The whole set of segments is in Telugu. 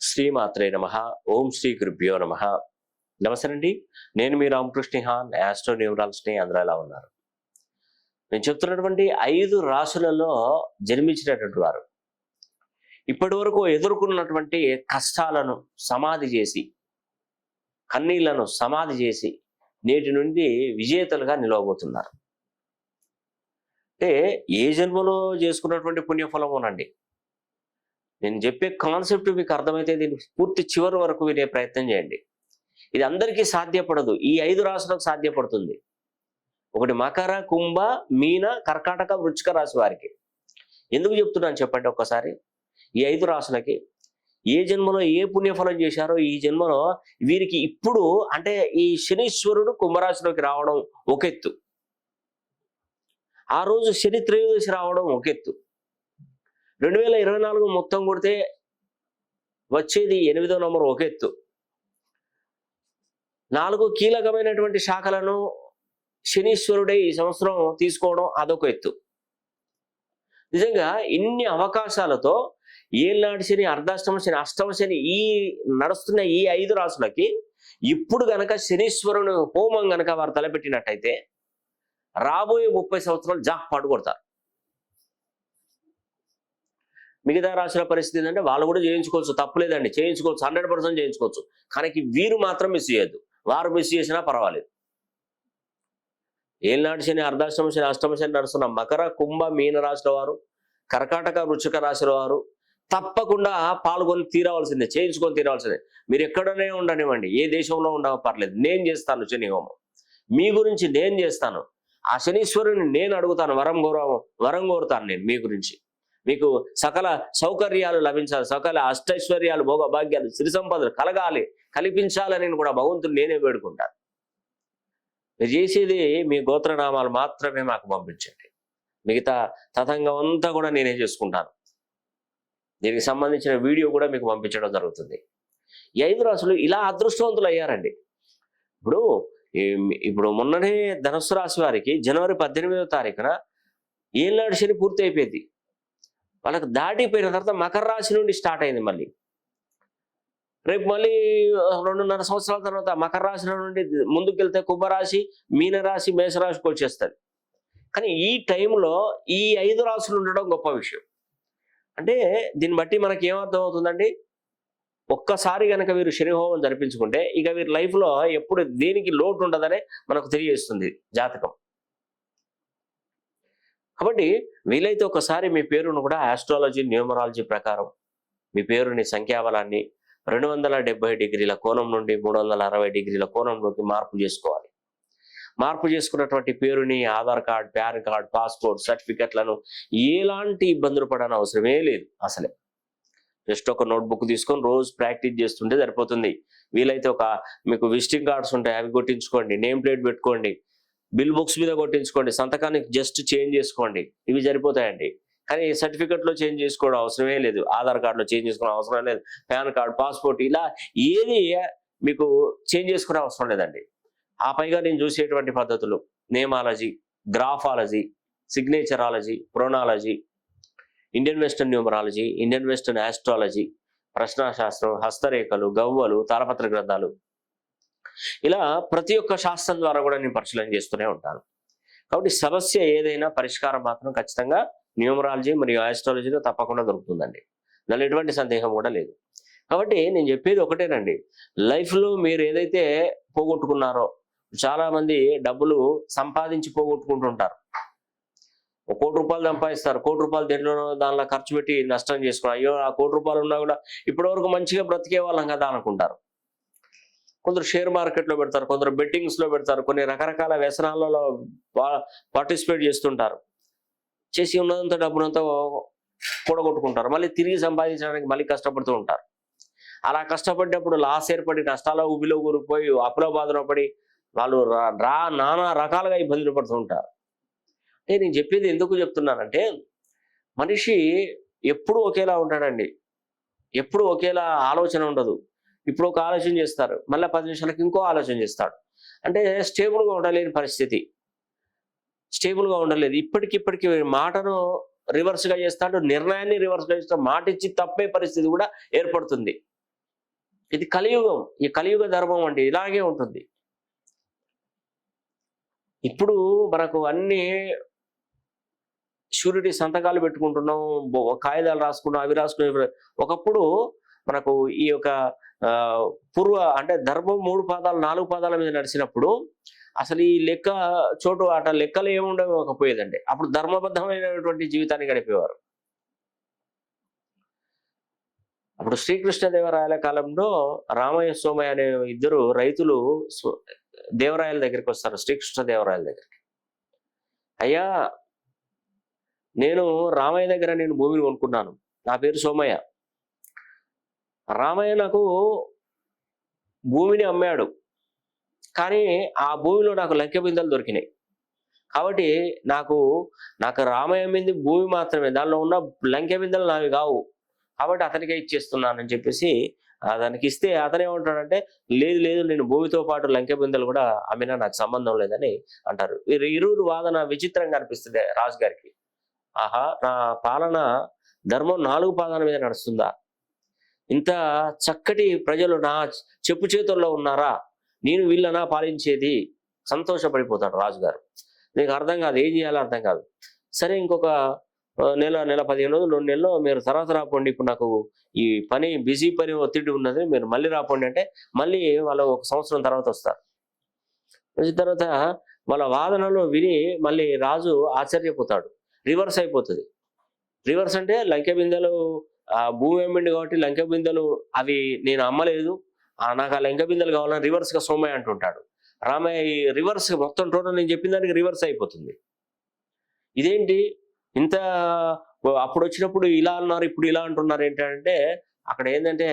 శ్రీమాత్రే నమ. ఓం శ్రీ గురుభ్యో నమ. నమస్తే అండి నేను మీ రామకృష్ణ హాన్ యాస్ట్రో న్యూమరాలజీని అందరూ ఎలా ఉన్నారు? నేను చెప్తున్నటువంటి ఐదు రాసులలో జన్మించినటువంటి వారు ఇప్పటి వరకు ఎదుర్కొన్నటువంటి కష్టాలను సమాధి చేసి కన్నీళ్ళను సమాధి చేసి నేటి నుండి విజేతలుగా నిలవబోతున్నారు. అంటే ఏ జన్మలో చేసుకున్నటువంటి పుణ్యఫలమోనండి నేను చెప్పే కాన్సెప్ట్ మీకు అర్థమైతే దీన్ని పూర్తి చివరి వరకు వినే ప్రయత్నం చేయండి. ఇది అందరికీ సాధ్యపడదు. ఈ ఐదు రాశులకు సాధ్యపడుతుంది. ఒకటి మకర కుంభ మీన కర్కాటక వృచ్చిక రాశి వారికి. ఎందుకు చెప్తున్నాను చెప్పండి ఒక్కసారి? ఈ ఐదు రాశులకి ఏ జన్మలో ఏ పుణ్యఫలం చేశారో ఈ జన్మలో వీరికి ఇప్పుడు అంటే ఈ శనీశ్వరుడు కుంభరాశిలోకి రావడం ఒక ఎత్తు ఆ రోజు శని త్రయోదశి రావడం ఒక ఎత్తు రెండు వేల ఇరవై నాలుగు మొత్తం కొడితే వచ్చేది ఎనిమిదో నంబర్ ఒక ఎత్తు. నాలుగు కీలకమైనటువంటి శాఖలను శనీశ్వరుడే ఈ సంవత్సరం తీసుకోవడం అదొక ఎత్తు. నిజంగా ఇన్ని అవకాశాలతో ఏళ్ళనాటి శని అర్ధాష్టమ శని అష్టమ శని ఈ నడుస్తున్న ఈ ఐదు రాసులకి ఇప్పుడు గనక శనీశ్వరుని హోమం గనక వారు తలపెట్టినట్టయితే రాబోయే ముప్పై సంవత్సరాలు జాక్ పాటు కొడతారు. మిగతా రాసిన పరిస్థితి ఏంటంటే వాళ్ళు కూడా చేయించుకోవచ్చు తప్పులేదండి చేయించుకోవచ్చు హండ్రెడ్ పర్సెంట్ చేయించుకోవచ్చు. కానీ వీరు మాత్రం మిస్ చేయొద్దు. వారు మిస్ చేసినా పర్వాలేదు. ఏలినాటి శని అర్ధాష్టమ శని అష్టమ శని నడుస్తున్న మకర కుంభ మీన రాశుల వారు కర్కాటక వృచ్చిక రాశుల వారు తప్పకుండా పాల్గొని తీరవలసిందే చేయించుకొని తీరవలసిందే మీరు ఎక్కడనే ఉండనివ్వండి. ఏ దేశంలో ఉండవ పర్లేదు. నేను చేస్తాను శని హోమం. మీ గురించి నేను చేస్తాను. ఆ శనీశ్వరుని నేను అడుగుతాను. వరం గౌరవం వరం కోరుతాను నేను మీ గురించి. మీకు సకల సౌకర్యాలు లభించాలి సకల అష్టైశ్వర్యాలు భోగభాగ్యాలు సిరి సంపదలు కలగాలి కల్పించాలని కూడా భగవంతుడు నేనే వేడుకుంటాను. మీరు చేసేది మీ గోత్రనామాలు మాత్రమే మాకు పంపించండి. మిగతా తతంగం అంతా కూడా నేనే చేసుకుంటాను. దీనికి సంబంధించిన వీడియో కూడా మీకు పంపించడం జరుగుతుంది. ఈ ఐదు రాసులు ఇలా అదృష్టవంతులు అయ్యారండి. ఇప్పుడు ఇప్పుడు మొన్ననే ధనుసు రాశి వారికి జనవరి పద్దెనిమిదవ తారీఖున ఏళ్ళనాడు శని పూర్తి అయిపోయింది వాళ్ళకి దాటిపోయిన తర్వాత మకర రాశి నుండి స్టార్ట్ అయింది మళ్ళీ. రేపు మళ్ళీ రెండున్నర సంవత్సరాల తర్వాత మకర రాశి నుండి ముందుకు వెళ్తే కుంభరాశి మీనరాశి మేషరాశికి వచ్చేస్తుంది. కానీ ఈ టైంలో ఈ ఐదు రాశులు ఉండడం గొప్ప విషయం. అంటే దీన్ని బట్టి మనకి ఏమర్థం అవుతుందండి ఒక్కసారి కనుక వీరు శనిహోమం జరిపించుకుంటే ఇక వీరి లైఫ్లో ఎప్పుడు దేనికి లోటు ఉండదనే మనకు తెలియజేస్తుంది జాతకం. కాబట్టి వీలైతే ఒకసారి మీ పేరును కూడా ఆస్ట్రాలజీ న్యూమరాలజీ ప్రకారం మీ పేరుని సంఖ్యాబలాన్ని రెండు వందల డెబ్బై డిగ్రీల కోణం నుండి మూడు వందల అరవై డిగ్రీల కోణంలోకి మార్పు చేసుకోవాలి. మార్పు చేసుకున్నటువంటి పేరుని Aadhaar card PAN card passport సర్టిఫికెట్లను ఎలాంటి ఇబ్బందులు పడని అవసరమే లేదు అసలే. జస్ట్ ఒక నోట్బుక్ తీసుకొని రోజు ప్రాక్టీస్ చేస్తుంటే సరిపోతుంది. వీలైతే ఒక మీకు విజిటింగ్ కార్డ్స్ ఉంటాయి అవి కొట్టించుకోండి నేమ్ ప్లేట్ పెట్టుకోండి బిల్ బుక్స్ మీద కొట్టించుకోండి సంతకాన్ని జస్ట్ చేంజ్ చేసుకోండి. ఇవి సరిపోతాయండి. కానీ సర్టిఫికెట్లో చేంజ్ చేసుకోవడం అవసరమే లేదు. ఆధార్ కార్డులో చేంజ్ చేసుకోవడం అవసరం లేదు. పాన్ కార్డు పాస్పోర్ట్ ఇలా ఏది మీకు చేంజ్ చేసుకునే అవసరం లేదండి. ఆ పైగా నేను చూసేటువంటి పద్ధతులు nameology graphology signatureology ప్రొనాలజీ Indian western numerology Indian western astrology ప్రశ్నాశాస్త్రం హస్తరేఖలు గవ్వలు తాళపత్ర గ్రంథాలు ఇలా ప్రతి ఒక్క శాస్త్రం ద్వారా కూడా నేను పరిశీలన చేస్తూనే ఉంటాను. కాబట్టి సమస్య ఏదైనా పరిష్కారం మాత్రం ఖచ్చితంగా న్యూమరాలజీ మరియు ఆస్ట్రాలజీలో తప్పకుండా దొరుకుతుందండి. దానిలో ఎటువంటి సందేహం కూడా లేదు. కాబట్టి నేను చెప్పేది ఒకటేనండి లైఫ్లో మీరు ఏదైతే పోగొట్టుకున్నారో చాలా మంది డబ్బులు సంపాదించి పోగొట్టుకుంటుంటారు. ఒక కోటి రూపాయలు సంపాదిస్తారు. కోటి రూపాయలు దేంట్లోనో దానిలో ఖర్చు పెట్టి నష్టం చేసుకున్నారు అయ్యో ఆ కోటి రూపాయలు ఉన్నా కూడా ఇప్పటి వరకు మంచిగా బ్రతికే వాళ్ళం కదా అనుకుంటారు. కొందరు షేర్ మార్కెట్లో పెడతారు కొందరు బెట్టింగ్స్లో పెడతారు కొన్ని రకరకాల వ్యసనాలలో పార్టిసిపేట్ చేస్తుంటారు. చేసి ఉన్నదంతా డబ్బునంతా కూడగొట్టుకుంటారు మళ్ళీ తిరిగి సంపాదించడానికి మళ్ళీ కష్టపడుతూ ఉంటారు. అలా కష్టపడ్డప్పుడు లాస్ ఏర్పడి నష్టాల ఊబిలో కూరుకుపోయి అప్పులో బాధలో పడి వాళ్ళు రా- రా నానా రకాలుగా ఇబ్బందులు పడుతూ ఉంటారు. అంటే నేను చెప్పేది ఎందుకు చెప్తున్నానంటే మనిషి ఎప్పుడు ఒకేలా ఉంటాడండి. ఎప్పుడు ఒకేలా ఆలోచన ఉండదు. ఇప్పుడు ఒక ఆలోచన చేస్తారు. మళ్ళీ పది నిమిషాలకి ఇంకో ఆలోచన చేస్తాడు. అంటే స్టేబుల్గా ఉండలేని పరిస్థితి. స్టేబుల్గా ఉండలేదు. ఇప్పటికిప్పటికి మాటను రివర్స్గా చేస్తాడు నిర్ణయాన్ని రివర్స్గా చేస్తాడు. మాట ఇచ్చి తప్పే పరిస్థితి కూడా ఏర్పడుతుంది. ఇది కలియుగం. ఈ కలియుగ ధర్మం అంటే ఇలాగే ఉంటుంది. ఇప్పుడు మనకు అన్ని షూరిటీ సంతకాలు పెట్టుకుంటున్నాం కాగితాలు రాసుకున్నాం అవి రాసుకున్నాం. ఒకప్పుడు మనకు ఈ యొక్క పూర్వ అంటే ధర్మం మూడు పాదాలు నాలుగు పాదాల మీద నడిచినప్పుడు అసలు ఈ లెక్క చోటు అట లెక్కలు ఏముండకపోయేదండి అప్పుడు ధర్మబద్ధమైనటువంటి జీవితాన్ని గడిపేవారు. అప్పుడు శ్రీకృష్ణదేవరాయల కాలంలో రామయ్య సోమయ్య అనే ఇద్దరు రైతులు దేవరాయల దగ్గరికి వస్తారు శ్రీకృష్ణదేవరాయల దగ్గరికి. అయ్యా నేను రామయ్య దగ్గర నేను భూమిని కొనుక్కున్నాను. నా పేరు సోమయ్య. రామయ్య నాకు భూమిని అమ్మాడు. కానీ ఆ భూమిలో నాకు లంకె బిందెలు దొరికినాయి. కాబట్టి నాకు నాకు రామయ్య అమ్మింది భూమి మాత్రమే దానిలో ఉన్న లంకె బిందెలు నావి కావు. కాబట్టి అతనికే ఇచ్చేస్తున్నానని చెప్పేసి అతనికి దానికి ఇస్తే అతనే ఉంటాడంటే లేదు లేదు నేను భూమితో పాటు లంకె బిందెలు కూడా అమ్మినా నాకు సంబంధం లేదని అంటారు. వీరు ఇరువురు వాదన విచిత్రంగా అనిపిస్తుంది రాజు గారికి ఆహా నా పాలన ధర్మం నాలుగు పాదాల మీద నడుస్తుందా? ఇంత చక్కటి ప్రజలు నా చెప్పు చేతుల్లో ఉన్నారా? నేను వీళ్ళనా పాలించేది? సంతోషపడిపోతాడు రాజుగారు. నీకు అర్థం కాదు ఏం చేయాలో అర్థం కాదు. సరే ఇంకొక నెల నెల పదిహేను రోజులు రెండు నెలలో మీరు తర్వాత రాపోండి. ఇప్పుడు నాకు ఈ పని బిజీ పని ఒత్తిడి ఉన్నది మీరు మళ్ళీ రాపోండి అంటే మళ్ళీ వాళ్ళు ఒక సంవత్సరం తర్వాత వస్తారు. వచ్చిన తర్వాత వాళ్ళ వాదనలు విని మళ్ళీ రాజు ఆశ్చర్యపోతాడు. రివర్స్ అయిపోతుంది. రివర్స్ అంటే లంకె బిందెలు ఆ భూమి ఏమిండి కాబట్టి లంక బిందెలు అవి నేను అమ్మలేదు. ఆ నాకు ఆ లంక బిందెలు కావాలని రివర్స్గా సోమయ్య అంటుంటాడు. రామయ్య ఈ రివర్స్ మొత్తం టోటల్ నేను చెప్పిన దానికి రివర్స్ అయిపోతుంది. ఇదేంటి? ఇంత అప్పుడు వచ్చినప్పుడు ఇలా అన్నారు ఇప్పుడు ఇలా అంటున్నారు ఏంటంటే అక్కడ ఏంటంటే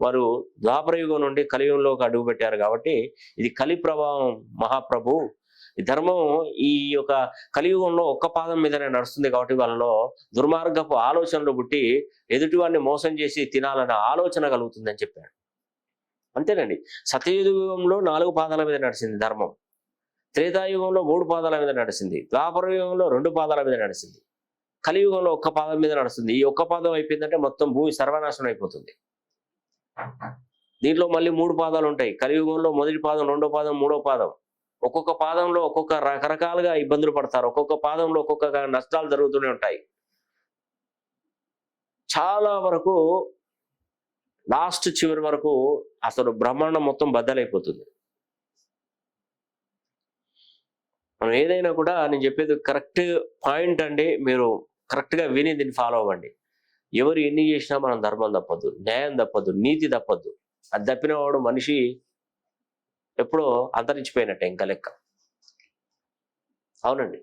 వారు ద్వాపరయుగం నుండి కలియుగంలోకి అడుగు పెట్టారు కాబట్టి ఇది కలి ప్రభావం మహాప్రభు ధర్మం ఈ యొక్క కలియుగంలో ఒక్క పాదం మీదనే నడుస్తుంది కాబట్టి వాళ్ళలో దుర్మార్గపు ఆలోచనలు పుట్టి ఎదుటివాడిని మోసం చేసి తినాలన్న ఆలోచన కలుగుతుందని చెప్పాడు. అంతేనండి. సతయుగంలో నాలుగు పాదాల మీద నడిచింది ధర్మం. త్రేతాయుగంలో మూడు పాదాల మీద నడిచింది. ద్వాపర యుగంలో రెండు పాదాల మీద నడిచింది. కలియుగంలో ఒక్క పాదం మీద నడుస్తుంది. ఈ ఒక్క పాదం అయిపోయిందంటే మొత్తం భూమి సర్వనాశనం అయిపోతుంది. దీంట్లో మళ్ళీ మూడు పాదాలు ఉంటాయి. కలియుగంలో మొదటి పాదం రెండో పాదం మూడో పాదం. ఒక్కొక్క పాదంలో ఒక్కొక్క రకరకాలుగా ఇబ్బందులు పడతారు. ఒక్కొక్క పాదంలో ఒక్కొక్క నష్టాలు జరుగుతూనే ఉంటాయి. చాలా వరకు లాస్ట్ చివరి వరకు అసలు బ్రహ్మాండం మొత్తం బద్దలైపోతుంది. మనం ఏదైనా కూడా నేను చెప్పేది కరెక్ట్ పాయింట్ అండి. మీరు కరెక్ట్గా విని దీన్ని ఫాలో అవ్వండి. ఎవరు ఎన్ని చేసినా మనం ధర్మం తప్పదు న్యాయం తప్పదు నీతి తప్పదు. అది తప్పిన వాడు మనిషి ఎప్పుడో అంతరించిపోయినట్టే ఇంకా లెక్క. అవునండి.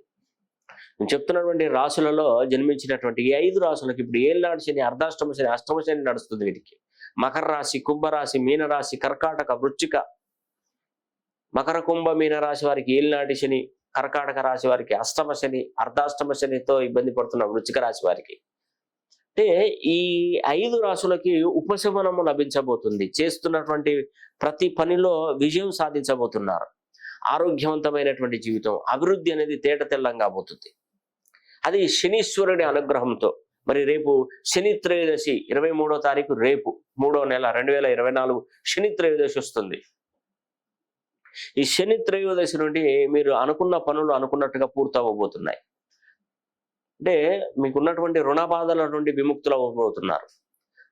నేను చెప్తున్నటువంటి రాసులలో జన్మించినటువంటి ఈ ఐదు రాసులకు ఇప్పుడు ఏళ్ళనాడు శని అర్ధాష్టమ శని అష్టమ శని నడుస్తుంది వీటికి. మకర రాశి కుంభరాశి మీనరాశి కర్కాటక వృచ్చిక. మకర కుంభ మీన రాశి వారికి ఏళ్ళనాటి శని కర్కాటక రాశి వారికి అష్టమ శని అర్ధాష్టమ శనితో ఇబ్బంది పడుతున్న వృచ్చిక రాశి వారికి. అంటే ఈ ఐదు రాశులకి ఉపశమనము లభించబోతుంది. చేస్తున్నటువంటి ప్రతి పనిలో విజయం సాధించబోతున్నారు. ఆరోగ్యవంతమైనటువంటి జీవితం అభివృద్ధి అనేది తేట తెల్లంగా పోతుంది. అది శనీశ్వరుడి అనుగ్రహంతో మరి రేపు శని త్రయోదశి ఇరవై మూడో తారీఖు రేపు మూడో నెల రెండు వేల ఇరవై నాలుగు శని త్రయోదశి వస్తుంది. ఈ శని త్రయోదశి నుండి మీరు అనుకున్న పనులు అనుకున్నట్టుగా పూర్తవబోతున్నాయి అంటే మీకున్నటువంటి రుణ బాధల నుండి విముక్తులు అవ్వబోతున్నారు.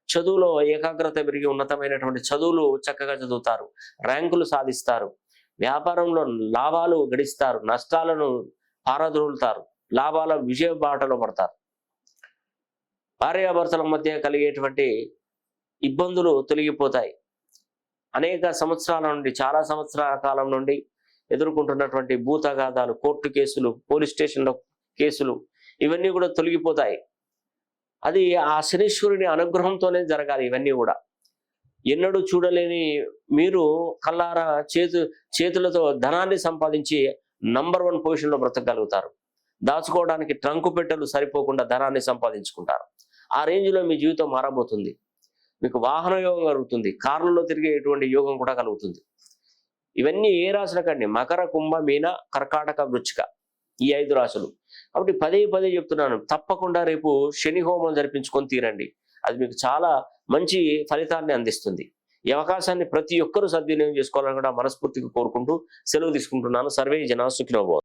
చదువులో ఏకాగ్రత పెరిగి ఉన్నతమైనటువంటి చదువులు చక్కగా చదువుతారు ర్యాంకులు సాధిస్తారు వ్యాపారంలో లాభాలు గడిస్తారు నష్టాలను పారదోలుతారు లాభాల విజయ బాటలో పడతారు. భార్యాభర్తల మధ్య కలిగేటువంటి ఇబ్బందులు తొలగిపోతాయి. అనేక సంవత్సరాల నుండి చాలా సంవత్సరాల కాలం నుండి ఎదుర్కొంటున్నటువంటి భూతగాదాలు కోర్టు కేసులు పోలీస్ స్టేషన్లో కేసులు ఇవన్నీ కూడా తొలగిపోతాయి. అది ఆ శనీశ్వరుని అనుగ్రహంతోనే జరగాలి ఇవన్నీ కూడా. ఎన్నడూ చూడలేని మీరు కల్లారా చేతు చేతులతో ధనాన్ని సంపాదించి నంబర్ వన్ పొజిషన్లో బ్రతకగలుగుతారు. దాచుకోవడానికి ట్రంకు పెట్టెలు సరిపోకుండా ధనాన్ని సంపాదించుకుంటారు. ఆ రేంజ్లో మీ జీవితం మారబోతుంది. మీకు వాహన యోగం కలుగుతుంది. కార్లలో తిరిగేటువంటి యోగం కూడా కలుగుతుంది. ఇవన్నీ ఏ రాశులకండి? మకర కుంభ మీన కర్కాటక వృచ్చిక. ఈ ఐదు రాశులు. కాబట్టి పదే పదే చెప్తున్నాను. తప్పకుండా రేపు శని హోమం జరిపించుకొని తీరండి. అది మీకు చాలా మంచి ఫలితాన్ని అందిస్తుంది. ఈ అవకాశాన్ని ప్రతి ఒక్కరూ సద్వినియోగం చేసుకోవాలని కూడా మనస్ఫూర్తిగా కోరుకుంటూ సెలవు తీసుకుంటున్నాను. సర్వే జనా